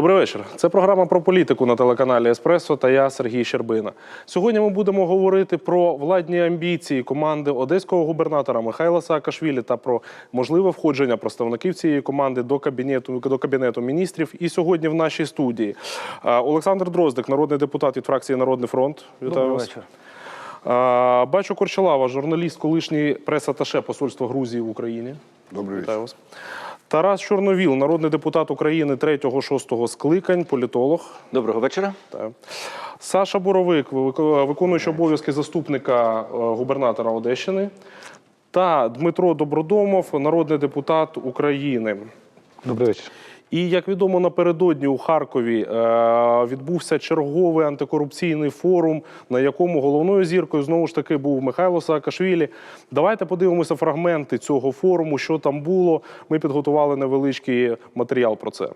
Добрий вечір. Це програма про політику на телеканалі Еспресо та я Сергій Щербина. Сьогодні ми будемо говорити про владні амбіції команди одеського губернатора Михайла Саакашвілі та про можливе входження представників цієї команди до кабінету до кабінету міністрів. І сьогодні в нашій студії Олександр Дроздик, народний депутат від фракції Народний фронт. Вітаю Добрий вас. вечір. Бачу Корчалава, журналіст, колишній прес-аташе посольства Грузії в Україні. Добрий вечір. Вітаю вас. Тарас Чорновіл, народний депутат України 3-6 скликань, політолог. Доброго вечора. Так. Саша Боровик, вик- виконуючий обов'язки заступника е, губернатора Одещини. Та Дмитро Добродомов, народний депутат України. Добрий вечір. І як відомо, напередодні у Харкові е, відбувся черговий антикорупційний форум, на якому головною зіркою знову ж таки був Михайло Саакашвілі. Давайте подивимося фрагменти цього форуму, що там було. Ми підготували невеличкий матеріал про це.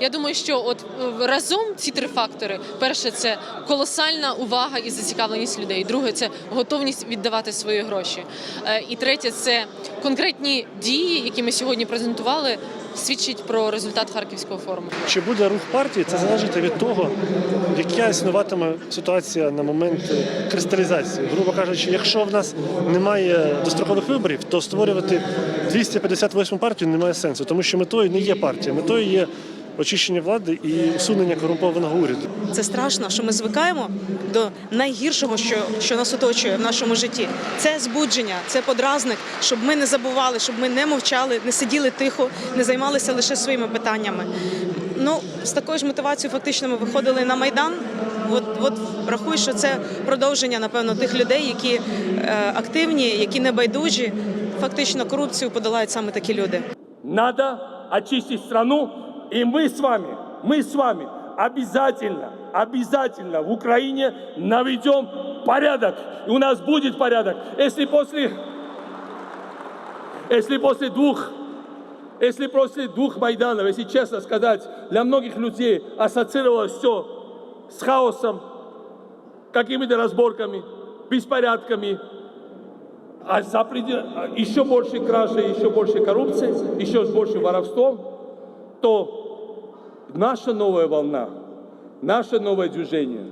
Я думаю, що от е, разом ці три фактори: перше це колосальна увага і зацікавленість людей. Друге це готовність віддавати свої гроші. Е, І третє це конкретні дії, які ми сьогодні презентували, свідчить про результат харківського форуму. Чи буде рух партії, це залежить від того, яка існуватиме ситуація на момент кристалізації. Грубо кажучи, якщо в нас немає дострокових виборів, то створювати 258 партію немає сенсу, тому що метою не є партія, метою є очищення влади і усунення корумпованого уряду. Це страшно, що ми звикаємо до найгіршого, що, що нас оточує в нашому житті. Це збудження, це подразник, щоб ми не забували, щоб ми не мовчали, не сиділи тихо, не займалися лише своїми питаннями. Ну, з такою ж мотивацією фактично ми виходили на майдан. От, от рахую, що це продовження, напевно, тих людей, які е, активні, які не байдужі. Фактично корупцію подолають саме такі люди. Надо очистить страну, и мы с вами, мы с вами обязательно, обязательно в Украине наведем порядок. И у нас будет порядок. Если после, если после двух, если после двух Майданов, если честно сказать, для многих людей ассоциировалось все с хаосом, какими-то разборками, беспорядками, а за предел- а еще больше кражи, еще больше коррупции, еще с большим воровством, то наша новая волна, наше новое движение,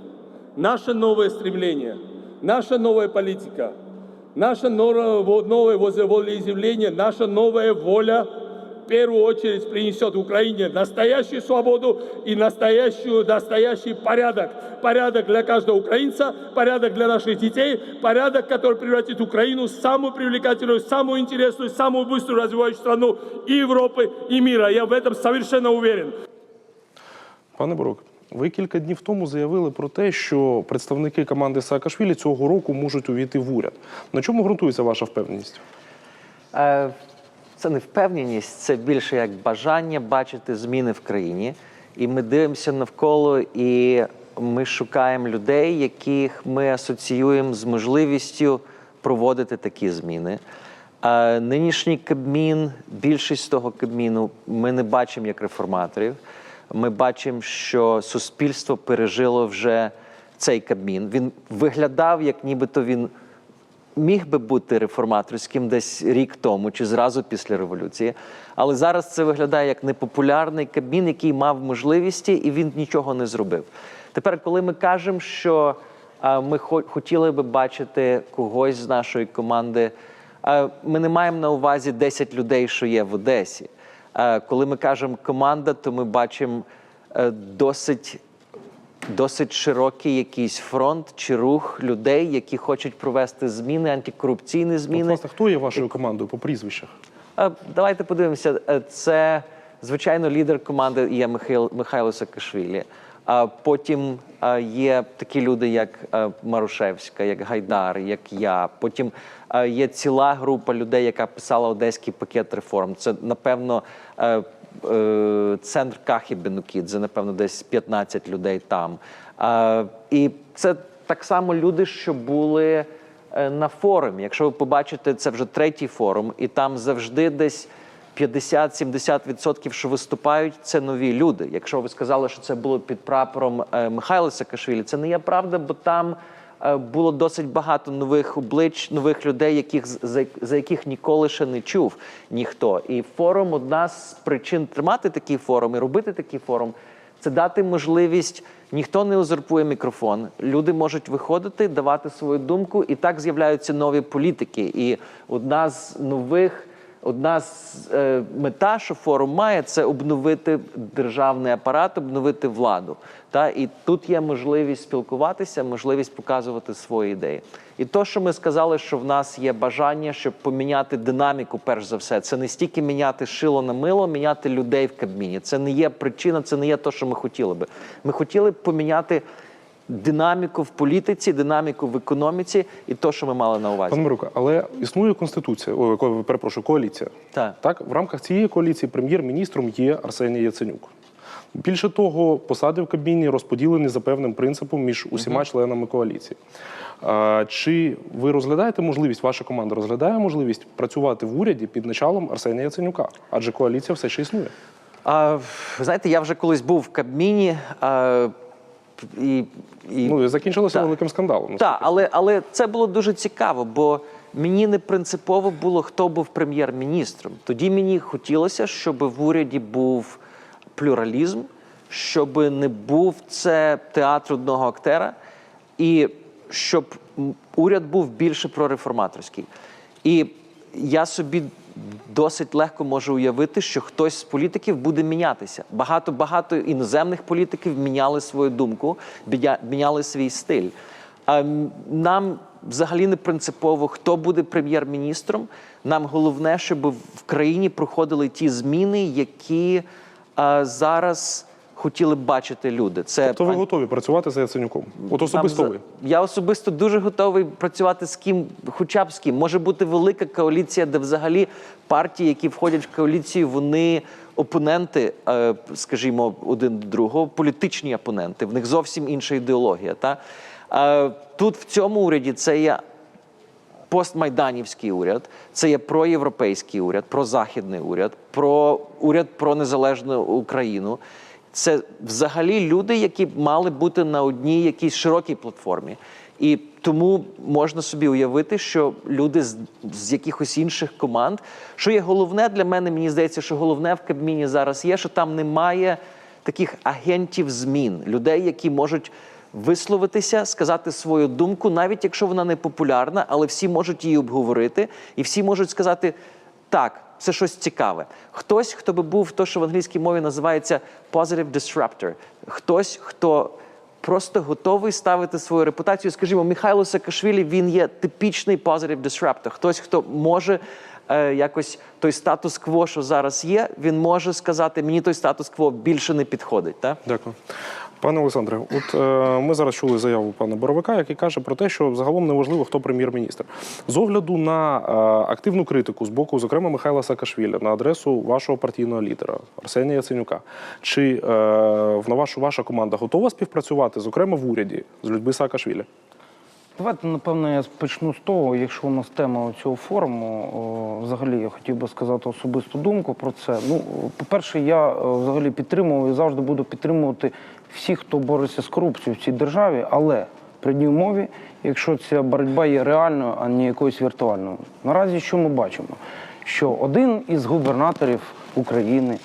наше новое стремление, наша новая политика, наше новое, во- новое волеизъявление, наша новая воля в первую очередь принесет Украине настоящую свободу и настоящую, настоящий порядок. Порядок для каждого украинца, порядок для наших детей, порядок, который превратит Украину в самую привлекательную, самую интересную, самую быструю развивающую страну и Европы, и мира. Я в этом совершенно уверен. Пане Борук, ви кілька днів тому заявили про те, що представники команди Саакашвілі цього року можуть увійти в уряд. На чому ґрунтується ваша впевненість? Е, Це не впевненість, це більше як бажання бачити зміни в країні. І ми дивимося навколо, і ми шукаємо людей, яких ми асоціюємо з можливістю проводити такі зміни. Е, Нинішній Кабмін, більшість того Кабміну, ми не бачимо як реформаторів. Ми бачимо, що суспільство пережило вже цей Кабмін. Він виглядав, як нібито він міг би бути реформаторським десь рік тому чи зразу після революції. Але зараз це виглядає як непопулярний кабін, який мав можливості, і він нічого не зробив. Тепер, коли ми кажемо, що ми хо- хотіли би бачити когось з нашої команди, ми не маємо на увазі 10 людей, що є в Одесі. А, Коли ми кажемо команда, то ми бачимо е, досить досить широкий якийсь фронт чи рух людей, які хочуть провести зміни, антикорупційні От, зміни. власне, хто є вашою командою по прізвищах? Е, Давайте подивимося. Е, Це звичайно лідер команди є Михайло Саакашвілі. А потім є такі люди, як Марушевська, як Гайдар, як я. Потім є ціла група людей, яка писала одеський пакет реформ. Це напевно. е, е, Центр Кахі Бенукідзе, напевно, десь 15 людей там. І це так само люди, що були е, на форумі. Якщо ви побачите, це вже третій форум, і там завжди десь 50-70%, що виступають, це нові люди. Якщо ви сказали, що це було під прапором е, Михайла Саакашвілі, це не є правда, бо там е, було досить багато нових облич, нових людей, яких за, за яких ніколи ще не чув ніхто. І форум одна з причин тримати такий форум і робити такий форум. Це дати можливість, ніхто не узурпує мікрофон. Люди можуть виходити, давати свою думку, і так з'являються нові політики. І одна з нових, одна з е, мета, що форум має, це обновити державний апарат, обновити владу. Та і тут є можливість спілкуватися, можливість показувати свої ідеї. І то, що ми сказали, що в нас є бажання, щоб поміняти динаміку, перш за все, це не стільки міняти шило на мило, міняти людей в Кабміні. Це не є причина, це не є те, що ми хотіли би. Ми хотіли б поміняти динаміку в політиці, динаміку в економіці і то, що ми мали на увазі. Пане Марука, але існує конституція, ко- перепрошую, коаліція. Так. Так, в рамках цієї коаліції прем'єр-міністром є Арсеній Яценюк. Більше того, посади в Кабміні розподілені за певним принципом між усіма членами коаліції. А, чи ви розглядаєте можливість, ваша команда розглядає можливість працювати в уряді під началом Арсенія Яценюка? Адже коаліція все ще існує. А, знаєте, я вже колись був в Кабміні. А, і, і... Ну і закінчилося Так. великим скандалом. Так, але, але це було дуже цікаво, бо мені не принципово було, хто був прем'єр-міністром. Тоді мені хотілося, щоб в уряді був плюралізм, щоб не був це театр одного актера, і щоб уряд був більше прореформаторський. І я собі досить легко можу уявити, що хтось з політиків буде мінятися. Багато багато іноземних політиків міняли свою думку, міняли свій стиль. А нам взагалі не принципово, хто буде прем'єр-міністром. Нам головне, щоб в країні проходили ті зміни, які а, зараз хотіли б бачити люди. Це Тобто ви готові працювати за Яценюком? От особисто ви. Я особисто дуже готовий працювати з ким, хоча б з ким. Може бути велика коаліція, де взагалі партії, які входять в коаліцію, вони опоненти, е, скажімо, один до другого, політичні опоненти. В них зовсім інша ідеологія. Та? Тут в цьому уряді це є постмайданівський уряд, це є проєвропейський уряд, прозахідний уряд, про уряд про незалежну Україну. Це взагалі люди, які мали бути на одній якійсь широкій платформі. І тому можна собі уявити, що люди з, з якихось інших команд, що є головне для мене, мені здається, що головне в Кабміні зараз є, що там немає таких агентів змін, людей, які можуть висловитися, сказати свою думку, навіть якщо вона не популярна, але всі можуть її обговорити, і всі можуть сказати так. Це щось цікаве. Хтось, хто би був то, що в англійській мові називається positive disruptor. Хтось, хто просто готовий ставити свою репутацію. Скажімо, Михайло Саакашвілі, він є типічний positive disruptor. Хтось, хто може е, якось той статус-кво, що зараз є, він може сказати, мені той статус-кво більше не підходить. Так? Дякую. Пане Олександре, от е, ми зараз чули заяву пана Боровика, який каже про те, що загалом неважливо, хто прем'єр-міністр. З огляду на е, активну критику з боку, зокрема, Михайла Саакашвіля на адресу вашого партійного лідера Арсенія Яценюка, чи е, на вашу ваша команда готова співпрацювати, зокрема в уряді, з людьми Саакашвіля? Давайте, напевно, я почну з того, якщо у нас тема цього форуму, взагалі я хотів би сказати особисту думку про це. Ну, по-перше, я е, взагалі підтримував і завжди буду підтримувати всіх, хто бореться з корупцією в цій державі, але при одній умові, якщо ця боротьба є реальною, а не якоюсь віртуальною. Наразі що ми бачимо? Що один із губернаторів України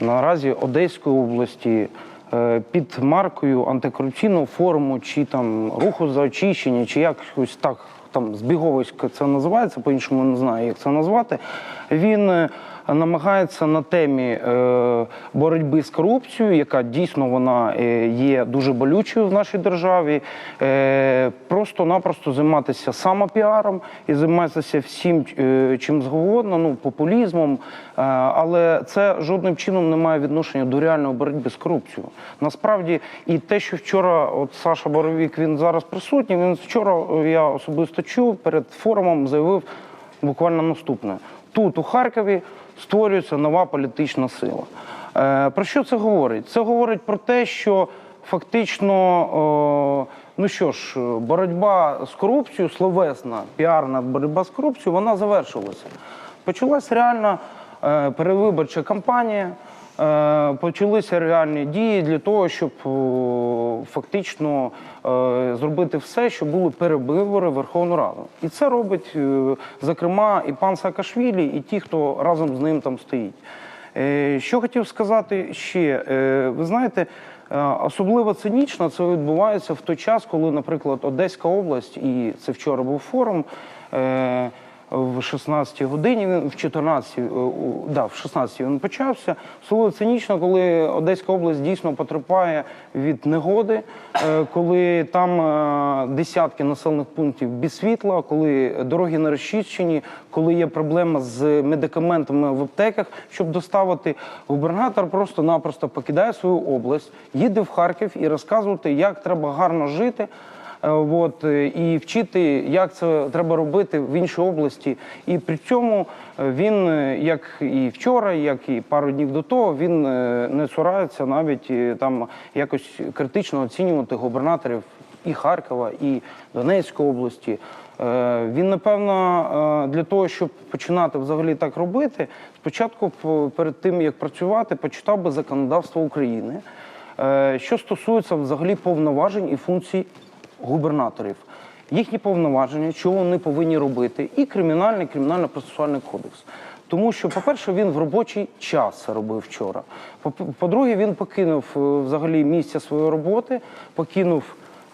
наразі Одеської області е, під маркою антикорупційного форуму чи там руху за очищення, чи якось так там збіговисько це називається, по-іншому не знаю, як це назвати. Він е, намагається на темі е, боротьби з корупцією, яка дійсно вона е, є дуже болючою в нашій державі, е, просто-напросто займатися самопіаром і займатися всім чим згодно, ну популізмом. Але це жодним чином не має відношення до реальної боротьби з корупцією. Насправді, і те, що вчора, от Саша Боровік, він зараз присутній. Він вчора я особисто чув перед форумом, заявив буквально наступне: тут у Харкові створюється нова політична сила. Е, Про що це говорить? Це говорить про те, що фактично, ну що ж, боротьба з корупцією, словесна, піарна боротьба з корупцією, вона завершилася. Почалась реальна е, перевиборча кампанія. Е, почалися реальні дії для того, щоб фактично е, зробити все, щоб були перебивори Верховну Раду. І це робить, е, зокрема, і пан Саакашвілі, і ті, хто разом з ним там стоїть. Е, Що хотів сказати ще? Е, Ви знаєте, е, особливо цинічно це відбувається в той час, коли, наприклад, Одеська область, і це вчора був форум. В 16 годині в 14, е, да, в 16 він почався. Особливо цинічно, коли Одеська область дійсно потерпає від негоди, е, коли там е, десятки населених пунктів без світла, коли дороги не розчищені, коли є проблема з медикаментами в аптеках, щоб доставити, губернатор просто-напросто покидає свою область, їде в Харків і розказувати, як треба гарно жити. Е, От, е, і вчити, як це треба робити в іншій області. І при цьому е, він, як і вчора, як і пару днів до того, він не цурається навіть там якось критично оцінювати губернаторів і Харкова, і Донецької області. Він, напевно, для того, щоб починати взагалі так робити, спочатку перед тим як працювати, почитав би законодавство України, що стосується взагалі повноважень і функцій губернаторів. Їхні повноваження, що вони повинні робити, і кримінальний, кримінально-процесуальний кодекс. Тому що, по-перше, він в робочий час робив вчора. По- По-друге, він покинув е, взагалі місце своєї роботи, покинув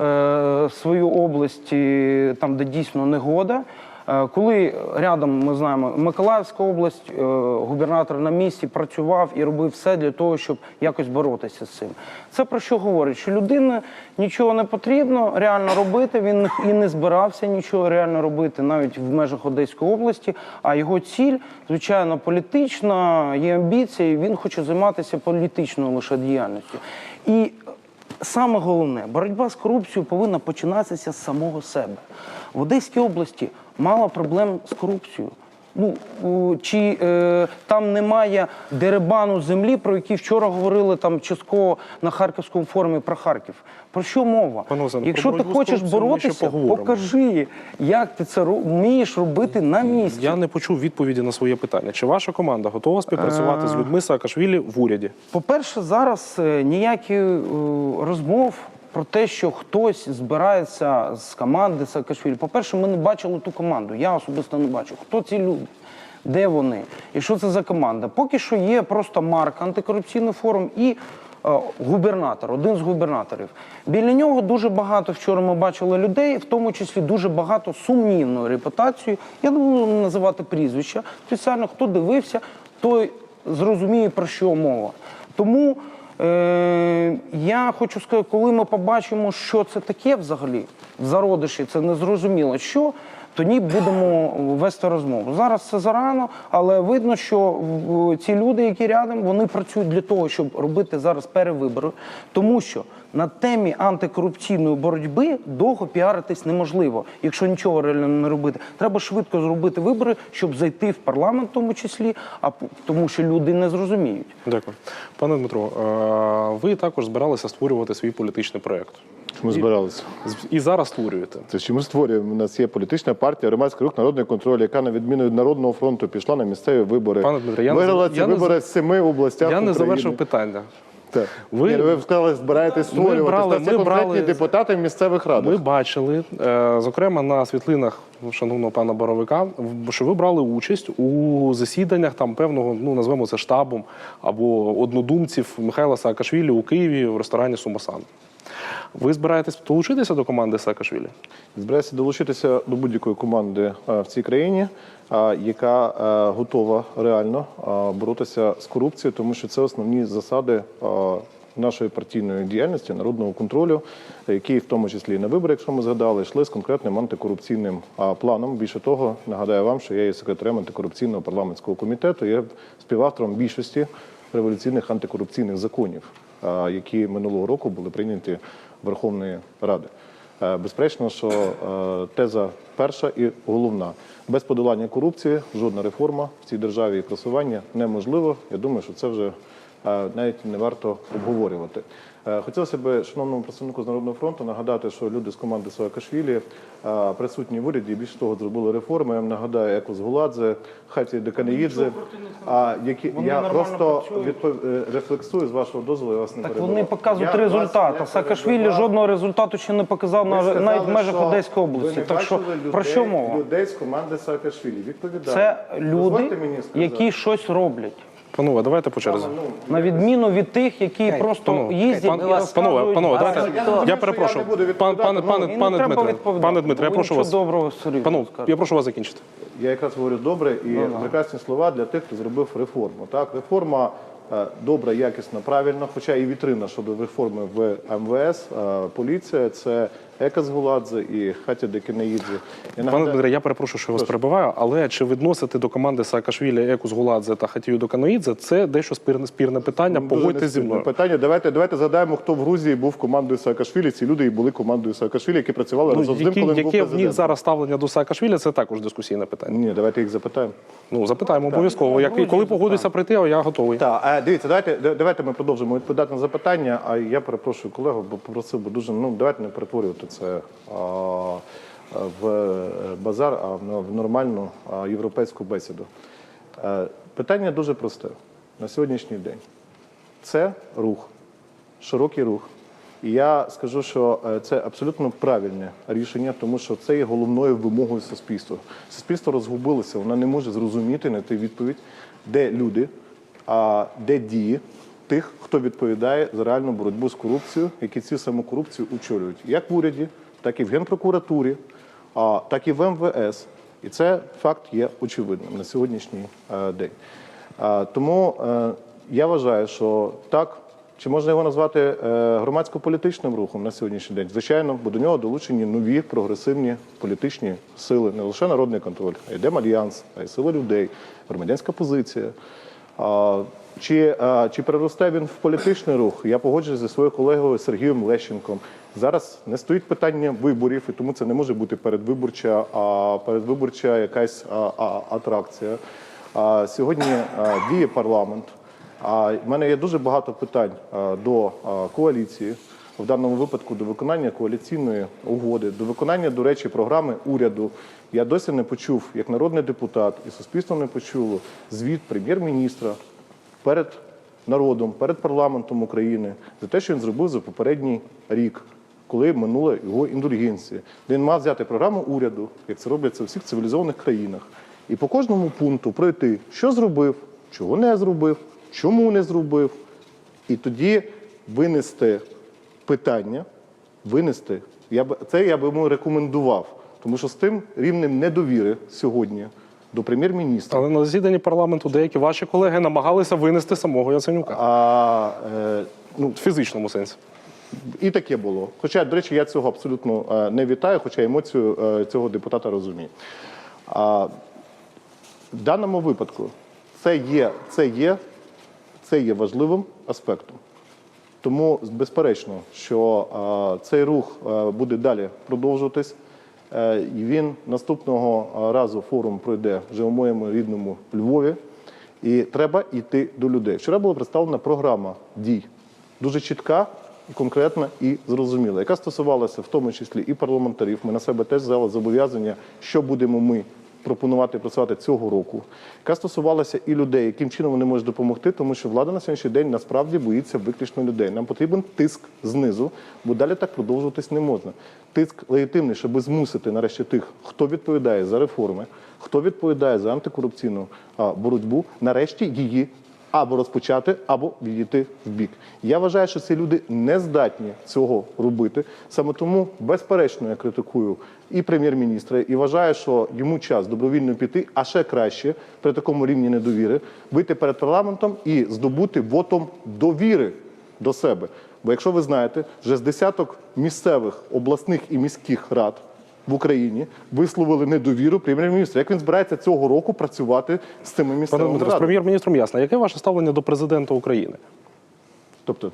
е, свою область, е, там, де дійсно негода. Е, Коли рядом ми знаємо Миколаївська область, е, губернатор на місці працював і робив все для того, щоб якось боротися з цим. Це про що говорить? Що людина нічого не потрібно реально робити. Він і не збирався нічого реально робити навіть в межах Одеської області. А його ціль, звичайно, політична, є амбіції. Він хоче займатися політичною лише діяльністю. І Саме головне, боротьба з корупцією повинна починатися з самого себе. В Одеській області мало проблем з корупцією. Ну чи е, там немає деребану землі, про який вчора говорили там частково на харківському форумі про Харків. Про що мова? Олександре, Якщо ти хочеш боротися, покажи, як ти це вмієш робити на місці. Я не почув відповіді на своє питання. Чи ваша команда готова співпрацювати з людьми Саакашвілі в уряді? По-перше, зараз е, ніяких е, розмов про те, що хтось збирається з команди Саакашвілі. По-перше, ми не бачили ту команду. Я особисто не бачу. Хто ці люди? Де вони? І що це за команда? Поки що є просто марка антикорупційний форум і е, губернатор, один з губернаторів. Біля нього дуже багато вчора ми бачили людей, в тому числі дуже багато сумнівною репутацією. Я не буду називати прізвища. Спеціально хто дивився, той зрозуміє про що мова. Тому е, я хочу сказати, коли ми побачимо, що це таке взагалі в зародиші, це незрозуміло що. Тоді будемо вести розмову. Зараз це зарано, але видно, що ці люди, які рядом, вони працюють для того, щоб робити зараз перевибори, тому що на темі антикорупційної боротьби довго піаритись неможливо, якщо нічого реально не робити. Треба швидко зробити вибори, щоб зайти в парламент, в тому числі, а тому, що люди не зрозуміють. Дякую. Пане Дмитро, е, ви також збиралися створювати свій політичний проєкт. Ми збиралися. З- І зараз створюєте. Це що ми створюємо? У нас є політична партія, громадський рух народний контроль, яка на відміну від народного фронту пішла на місцеві вибори. Пане Дмитре, я виграла ці вибори в семи областях. Я не завершив питання. Так. Ви- Ви, ви сказали, збираєтесь створювати. брали- Це ми брали- депутати в місцевих радах. Ми бачили, е, зокрема на світлинах шановного пана Боровика, що ви брали участь у засіданнях там певного, ну назвемо це штабом або однодумців Михайла Саакашвілі у Києві в ресторані Сумасан. Ви збираєтесь долучитися до команди Саакашвілі? Збираюся долучитися до будь-якої команди е, в цій країні, е, яка е, готова реально боротися з корупцією, тому що це основні засади нашої партійної діяльності, народного контролю, які в тому числі і на вибори, якщо ми згадали, йшли з конкретним антикорупційним планом. Більше того, нагадаю вам, що я є секретарем антикорупційного парламентського комітету, є співавтором більшості революційних антикорупційних законів, які минулого року були прийняті Верховної Ради. Е, Безперечно, що е, теза перша і головна. Без подолання корупції жодна реформа в цій державі і просування неможливо. Я думаю, що це вже е, навіть не варто обговорювати. Е, Хотілося б шановному представнику з Народного фронту нагадати, що люди з команди Саакашвілі е, присутні в уряді, і більше того, зробили реформи. Я вам нагадаю, Екос Гуладзе, Хаті Декаneїдзе, а які Вони я просто працюють. відпов... е, рефлексую з вашого дозволу. Я вас не Так перебивав. вони показують Я результат. Саакашвілі жодного результату ще не показав Ви на- сказали, навіть в межах Одеської області. Так що людей, про що мова? Людей з команди Саакашвілі. Відповідаю. Це люди, мені які щось роблять. Панове, давайте по черзі. Ну, На відміну від тих, які просто Панове, їздять пан- і розказують. панове, панове, А, давайте. Я Я, думаю, що перепрошую. я не буду Пан, пане, відповідати, пане, пане треба Дмитре, відповідати, пане Дмитре, я бо прошу нічого вас. доброго серйозно Пану, скажете. я прошу вас закінчити. Я якраз говорю добре і Ну, прекрасні слова для тих, хто зробив реформу. Так, реформа е, добра, якісна, правильна, хоча і вітрина щодо реформи в МВС, е, поліція, це Екас Гуладзе і Хатя Декенеїдзе. Я Пане Дмитре, я перепрошую, що вас перебиваю, але чи відносити до команди Саакашвілі Екус Гуладзе та Хатію Доканоїдзе це дещо спірне спірне питання. Погодьте зі мною. питання. Давайте, давайте згадаємо, хто в Грузії був командою Саакашвілі. Ці люди і були командою Саакашвілі, які працювали Ну, разом з ним, коли він був яке в них президентом. зараз ставлення до Саакашвілі, це також дискусійне питання. Ні, давайте їх запитаємо. Ну запитаємо обов'язково. Як коли погодиться прийти, я готовий. Так, дивіться, давайте, давайте ми продовжимо відповідати на запитання. А я перепрошую колегу, бо попросив би дуже, ну давайте не перетворювати це в базар, а в в нормальну європейську бесіду. Е, Питання дуже просте на сьогоднішній день. Це рух, широкий рух. І я скажу, що е, це абсолютно правильне рішення, тому що це є головною вимогою суспільства. Суспільство розгубилося, воно не може зрозуміти, знайти відповідь, де люди, а де дії тих, хто відповідає за реальну боротьбу з корупцією, які цю саму корупцію очолюють, як в уряді, так і в Генпрокуратурі, а, так і в МВС. І це факт є очевидним на сьогоднішній е, день. Тому е, я вважаю, що так, чи можна його назвати е, громадсько-політичним рухом на сьогоднішній день? Звичайно, бо до нього долучені нові прогресивні політичні сили, не лише народний контроль, а й Демальянс, а й сила людей, громадянська позиція. Чи, чи переросте він в політичний рух? Я погоджуюсь зі своєю колегою Сергієм Лещенком. Зараз не стоїть питання виборів, і тому це не може бути передвиборча, а передвиборча якась атракція. Сьогодні діє парламент. А в мене є дуже багато питань до коаліції, в даному випадку до виконання коаліційної угоди, до виконання, до речі, програми уряду. Я досі не почув, як народний депутат, і суспільство не почуло звіт прем'єр-міністра перед народом, перед парламентом України за те, що він зробив за попередній рік. Коли минула його індульгенція, де він мав взяти програму уряду, як це робиться у всіх цивілізованих країнах, і по кожному пункту пройти, що зробив, чого не зробив, чому не зробив, і тоді винести питання, винести. Я б це я би йому рекомендував, тому що з тим рівнем недовіри сьогодні до прем'єр-міністра. Але на засіданні парламенту деякі ваші колеги намагалися винести самого Яценюка А, е, ну, в фізичному сенсі. І таке було. Хоча, до речі, я цього абсолютно е, не вітаю, хоча емоцію е, цього депутата розумію. А, в даному випадку це є, це є, це є важливим аспектом. Тому безперечно, що е, цей рух е, буде далі продовжуватись. Е, він наступного е, разу форум пройде вже у моєму рідному Львові. І треба йти до людей. Вчора була представлена програма дій, дуже чітка, конкретна і зрозуміла, яка стосувалася в тому числі і парламентарів. Ми на себе теж взяли зобов'язання, що будемо ми пропонувати працювати цього року, яка стосувалася і людей, яким чином вони можуть допомогти, тому що влада на сьогоднішній день насправді боїться виключно людей. Нам потрібен тиск знизу, бо далі так продовжуватись не можна. Тиск легітимний, щоб змусити нарешті тих, хто відповідає за реформи, хто відповідає за антикорупційну боротьбу, нарешті її або розпочати, або відійти в бік. Я вважаю, що ці люди не здатні цього робити. Саме тому, безперечно, я критикую і прем'єр-міністра, і вважаю, що йому час добровільно піти, а ще краще при такому рівні недовіри вийти перед парламентом і здобути вотом довіри до себе. Бо якщо ви знаєте, вже з десяток місцевих обласних і міських рад в Україні висловили недовіру прем'єр-міністру. Як він збирається цього року працювати з цими Пане місцевими Дмитро, з прем'єр-міністром ясно. Яке ваше ставлення до президента України? Тобто,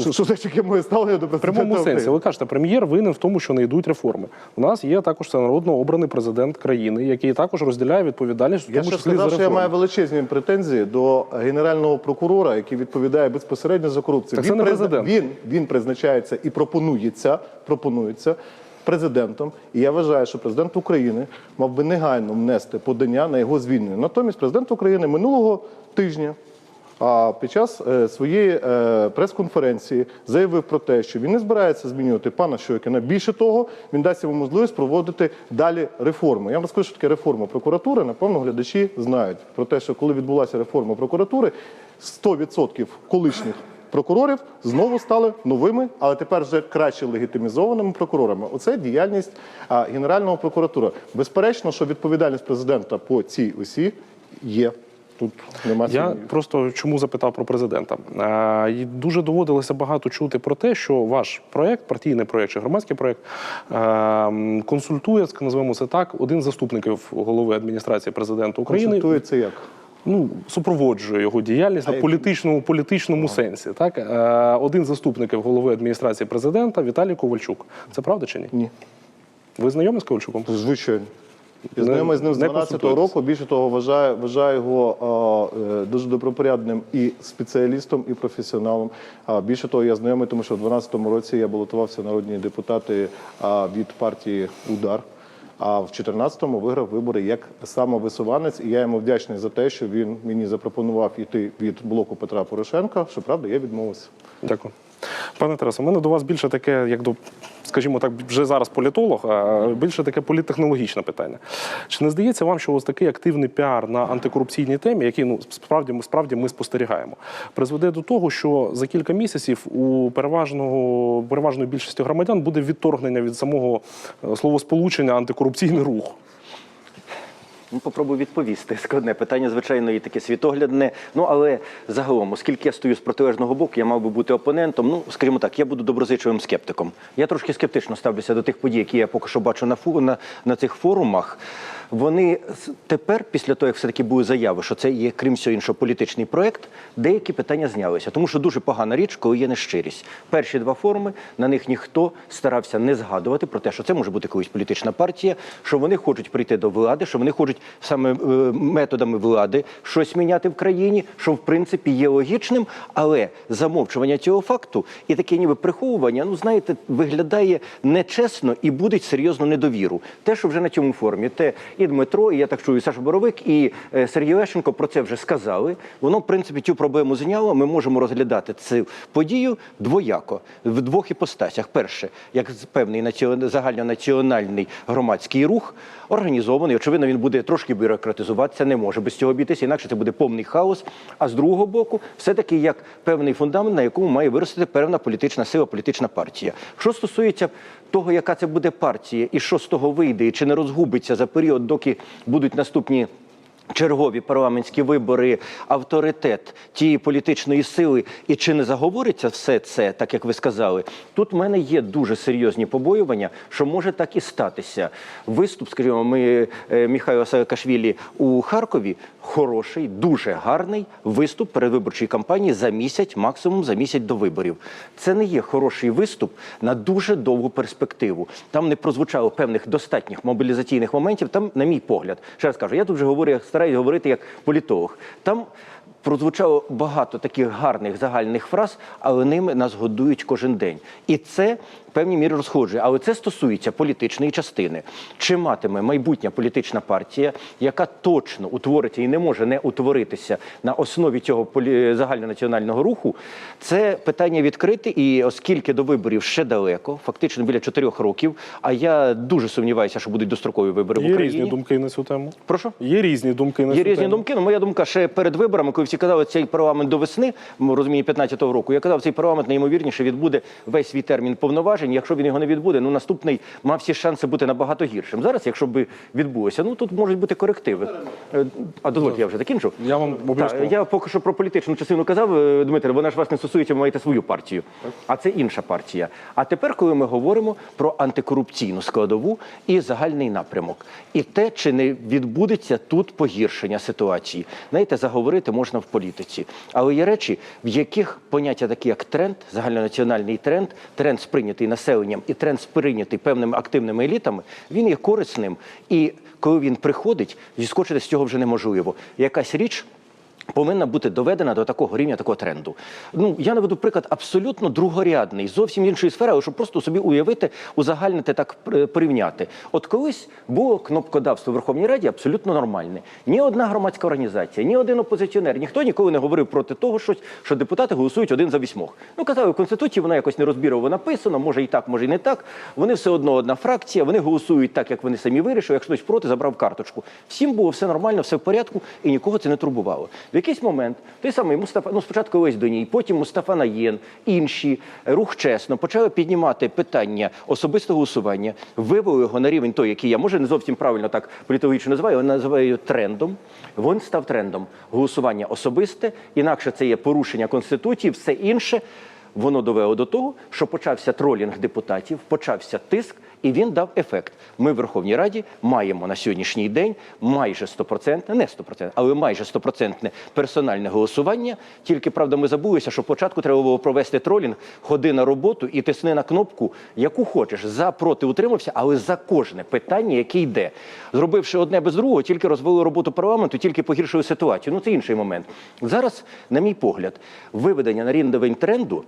що, що це яке моє ставлення до В президента прямому сенсі, ви кажете, прем'єр винен в тому, що не йдуть реформи. У нас є також всенародно обраний президент країни, який також розділяє відповідальність, в Я тому ще числі сказав, за що я маю величезні претензії до генерального прокурора, який відповідає безпосередньо за корупцію. Так це не президент. Він, він призначається і пропонується, пропонується президентом. І я вважаю, що президент України мав би негайно внести подання на його звільнення. Натомість президент України минулого тижня. А під час е, своєї е, прес-конференції заявив про те, що він не збирається змінювати пана Щойкіна. Більше того, він дасть йому можливість проводити далі реформи. Я вам розкажу, що таке реформа прокуратури. Напевно, глядачі знають про те, що коли відбулася реформа прокуратури, 100% колишніх прокурорів знову стали новими, але тепер вже краще легітимізованими прокурорами. Оце діяльність Генерального прокуратури. Безперечно, що відповідальність президента по цій осі є. Тут немає Я просто чому запитав про президента. Е, і Дуже доводилося багато чути про те, що ваш проєкт, партійний проєкт чи громадський проєкт, е, консультує, називаємо це так, один з заступників голови адміністрації президента України. Консультується як? Ну, супроводжує його діяльність А на політичному політичному сенсі. Так Е, один з заступників голови адміністрації президента Віталій Ковальчук. Це правда чи ні? Ні. Ви знайомі з Ковальчуком? Звичайно. Я знайомий з ним з не 12-го року. Більше того, вважаю, вважаю його е, е, дуже добропорядним і спеціалістом, і професіоналом. А більше того, я знайомий, тому що в 12-му році я балотувався народні депутати а, від партії Удар. А в 2014-му виграв вибори як самовисуванець, і я йому вдячний за те, що він мені запропонував іти від блоку Петра Порошенка. Щоправда, я відмовився. Дякую. Пане Тарасе, у мене до вас більше таке, як до, скажімо так, вже зараз політолог, а більше таке політтехнологічне питання. Чи не здається вам, що ось такий активний піар на антикорупційній темі, який ну справді ми справді ми спостерігаємо, призведе до того, що за кілька місяців у переважного переважної більшості громадян буде відторгнення від самого е, словосполучення антикорупційний рух? Ну, попробую відповісти. Складне питання, звичайно, і таке світоглядне. Ну, але загалом, оскільки я стою з протилежного боку, я мав би бути опонентом. Ну, скажімо так, я буду доброзичливим скептиком. Я трошки скептично ставлюся до тих подій, які я поки що бачу на, фу, на, на цих форумах. Вони тепер, після того, як все-таки були заяви, що це є, крім всього іншого, політичний проект, деякі питання знялися. Тому що дуже погана річ, коли є нещирість. Перші два форуми на них ніхто старався не згадувати про те, що це може бути колись політична партія, що вони хочуть прийти до влади, що вони хочуть саме е, методами влади щось міняти в країні, що в принципі є логічним, але замовчування цього факту і таке ніби приховування, ну знаєте, виглядає нечесно і будить серйозну недовіру. Те, що вже на цьому форумі, те і Дмитро, і я так чую, Саша Боровик, і е, Сергій Лещенко про це вже сказали. Воно, в принципі, цю проблему зняло. Ми можемо розглядати цю подію двояко в двох іпостасях. Перше, як певний націон... загальнонаціональний громадський рух, організований. Очевидно, він буде трошки бюрократизуватися, не може без цього обійтися, інакше це буде повний хаос. А з другого боку, все-таки як певний фундамент, на якому має виростити певна політична сила, політична партія. Що стосується того, яка це буде партія, і що з того вийде, і чи не розгубиться за період, доки будуть наступні. Чергові парламентські вибори, авторитет тієї політичної сили, і чи не заговориться все це, так як ви сказали, тут в мене є дуже серйозні побоювання, що може так і статися. Виступ, скажімо, ми е, Михайла Саакашвілі у Харкові хороший, дуже гарний виступ передвиборчої кампанії за місяць, максимум за місяць до виборів. Це не є хороший виступ на дуже довгу перспективу. Там не прозвучало певних достатніх мобілізаційних моментів. Там, на мій погляд, ще раз кажу, я тут вже говорю, я стараюсь говорити як політолог. Там прозвучало багато таких гарних загальних фраз, але ними нас годують кожен день. І це певній мірі розходжує. Але це стосується політичної частини. Чи матиме майбутня політична партія, яка точно утвориться і не може не утворитися на основі цього загальнонаціонального руху, це питання відкрите. І оскільки до виборів ще далеко, фактично біля чотирьох років, а я дуже сумніваюся, що будуть дострокові вибори в Є різні думки на цю тему. Прошу? Є різні думки на Є цю різні тему. думки. Ну, моя думка ще перед виборами, коли всі казали, цей парламент до весни, розумію, 15-го року. Я казав, цей парламент найімовірніше відбуде весь свій термін повноважень. Якщо він його не відбуде, ну наступний мав всі шанси бути набагато гіршим. Зараз, якщо б відбулося, ну тут можуть бути корективи. Е, А дозвольте, я вже закінчу. Я вам обов'язково. Так, я поки що про політичну частину казав, е, Дмитре, вона ж вас не стосується, ви маєте свою партію. А це інша партія. А тепер, коли ми говоримо про антикорупційну складову і загальний напрямок, і те, чи не відбудеться тут погіршення ситуації, знаєте, заговорити можна. в політиці. Але є речі, в яких поняття такі, як тренд, загальнонаціональний тренд, тренд сприйнятий населенням і тренд сприйнятий певними активними елітами, він є корисним. І коли він приходить, зіскочити з цього вже неможливо. Якась річ. Повинна бути доведена до такого рівня, такого тренду. Ну я наведу приклад абсолютно другорядний, зовсім іншої сфери, але щоб просто собі уявити, узагальнити так е, порівняти. От колись було кнопкодавство в Верховній Раді абсолютно нормальне. Ні одна громадська організація, ні один опозиціонер, ніхто ніколи не говорив проти того, щось, що депутати голосують один за вісьмох. Ну казали, в конституції воно якось нерозбірливо написано, може і так, може і не так. Вони все одно одна фракція, вони голосують так, як вони самі вирішили. Якщо хтось проти, забрав карточку. Всім було все нормально, все в порядку, і нікого це не турбувало. В якийсь момент той самий Мустафа, ну спочатку Олесь Доній, потім Мустафа Наєн, інші рух чесно почали піднімати питання особистого голосування, вивели його на рівень той, який я може не зовсім правильно так політологічно називаю, але називаю трендом. Він став трендом голосування особисте, інакше це є порушення конституції, все інше. Воно довело до того, що почався тролінг депутатів, почався тиск, і він дав ефект. Ми в Верховній Раді маємо на сьогоднішній день майже стопроцентне, не стопроцентне, але майже стопроцентне персональне голосування. Тільки правда, ми забулися, що спочатку треба було провести тролінг, ходи на роботу і тисни на кнопку, яку хочеш, за проти утримався, але за кожне питання, яке йде. Зробивши одне без другого, тільки розвели роботу парламенту, тільки погіршили ситуацію. Ну це інший момент. Зараз, на мій погляд, виведення на рівень тренду.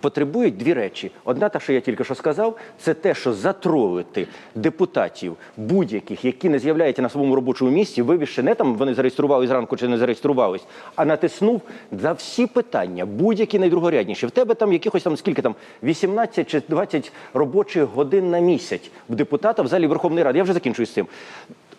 Потребують дві речі. Одна, та, що я тільки що сказав, це те, що затролити депутатів будь-яких, які не з'являються на своєму робочому місці, вивівши не там вони зареєстрували зранку чи не зареєструвались, а натиснув за всі питання, будь-які найдругорядніші. В тебе там якихось там скільки там 18 чи 20 робочих годин на місяць в депутата в залі Верховної Ради. Я вже закінчую з цим.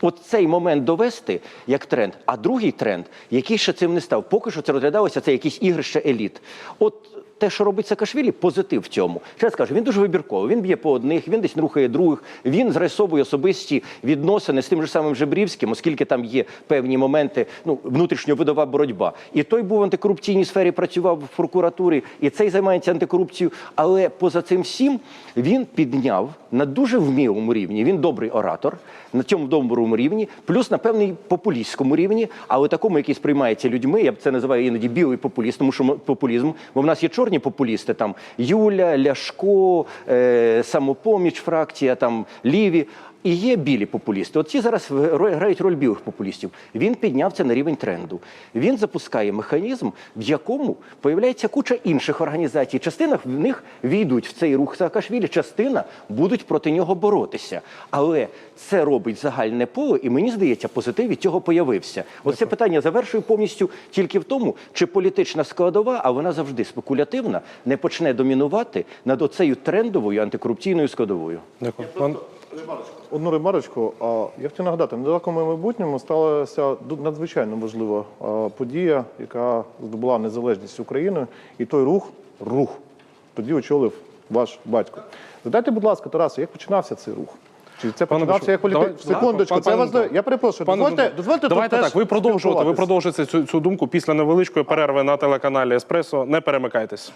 От цей момент довести як тренд, а другий тренд, який ще цим не став, поки що це розглядалося, це якісь ігрище еліт. От те, що робить Саакашвілі, позитив в цьому. Ще раз кажу, він дуже вибірковий. Він б'є по одних, він десь рухає других. Він зрисовує особисті відносини з тим же самим Жебрівським, оскільки там є певні моменти, ну внутрішньовидова боротьба. І той був в антикорупційній сфері, працював в прокуратурі, і цей займається антикорупцією. Але поза цим всім він підняв на дуже вмілому рівні. Він добрий оратор на цьому доброму рівні, плюс на певний популістському рівні, але такому, який сприймається людьми. Я б це називаю іноді білий популіст, тому що популізм, бо в нас є чорні популісти, там Юля, Ляшко, е, самопоміч, фракція, там ліві. І є білі популісти. От ці зараз грають роль білих популістів. Він підняв це на рівень тренду. Він запускає механізм, в якому появляється куча інших організацій. Частина в них війдуть в цей рух Саакашвілі, частина будуть проти нього боротися. Але це робить загальне поле, і мені здається, позитив від цього появився. Оце питання завершую повністю тільки в тому, чи політична складова, а вона завжди спекулятивна, не почне домінувати над оцею трендовою антикорупційною складовою. Дякую. Пан- Одну ремарочку. Я хотів нагадати, в недалекому майбутньому сталася надзвичайно важлива подія, яка здобула незалежність України, і той рух, рух, тоді очолив ваш батько. Задайте, будь ласка, Тарасе, як починався цей рух? Чи це починався як політик? Секундочку, це важливо. Я перепрошую, дозвольте, дозвольте давайте так. Ви продовжуєте. Ви продовжуєте цю, цю думку після невеличкої перерви на телеканалі Еспресо. Не перемикайтесь.